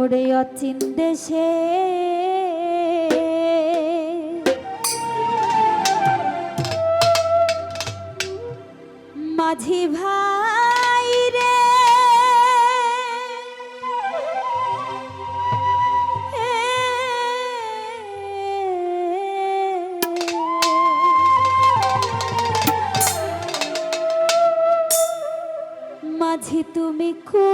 ওরে অচিন দেশে। মাঝি ভাই রে মাঝি তুমি কোন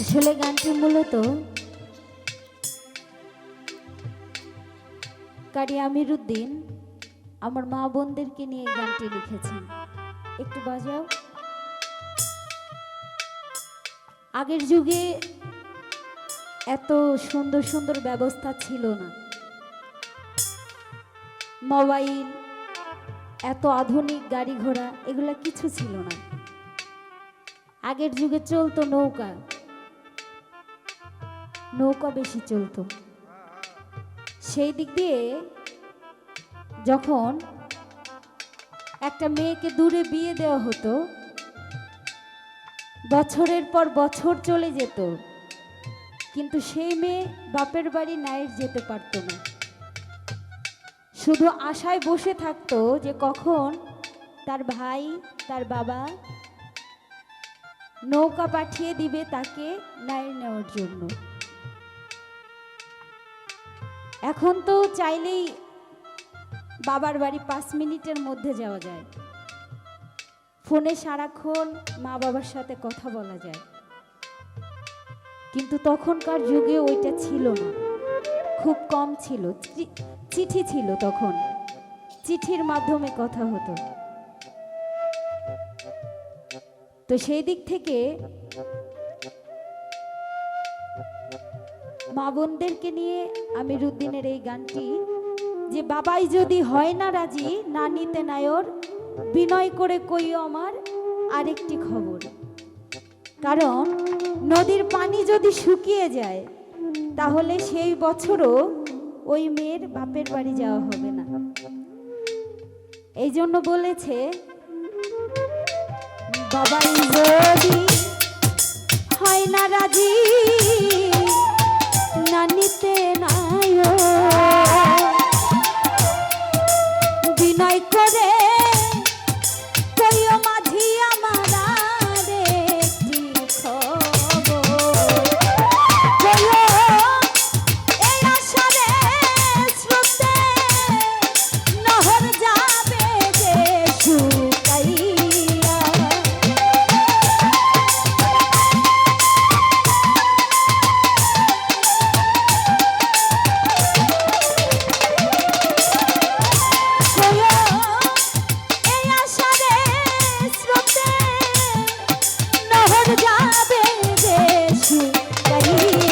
আসলে গানটি মূলত কারি আমিরুদ্দিন আমার মা বোনদেরকে নিয়ে গানটি লিখেছেন। একটু বাজাও। আগের যুগে এত সুন্দর সুন্দর ব্যবস্থা ছিল না। মোবাইল, এত আধুনিক গাড়ি ঘোড়া, এগুলা কিছু ছিল না। আগের যুগে চলতো নৌকা। নৌকা বেশি চলতো। সেই দিক দিয়ে যখন একটা মেয়েকে দূরে বিয়ে দেওয়া হতো, বছরের পর বছর চলে যেত, কিন্তু সেই মেয়ে বাপের বাড়ি নাইট যেতে পারতো না। শুধু আশায় বসে থাকতো যে কখন তার ভাই, তার বাবা নৌকা পাঠিয়ে দিবে তাকে নাইট নেওয়ার জন্য। এখন তো চাইলেই বাবার বাড়ি পাঁচ মিনিটের মধ্যে যাওয়া যায়। ফোনে সারাক্ষণ মা বাবার সাথে কথা বলা যায়। কিন্তু তখনকার যুগে ওইটা ছিল না। খুব কম ছিল। চিঠি ছিল তখন। চিঠির মাধ্যমে কথা হতো। তো সেই দিক থেকে মা বোনদেরকে নিয়ে আমিরুদ্দিনের এই গানটি, যে বাবাই যদি হয় না রাজি না নিতে নায়র, বিনয় করে কইও আমার আরেকটি খবর। কারণ নদীর পানি যদি শুকিয়ে যায়, তাহলে সেই বছরও ওই মেয়ের বাপের বাড়ি যাওয়া হবে না। এই জন্য বলেছে, বাবাই যদি হয় না রাজি না নিতে নায়ো ही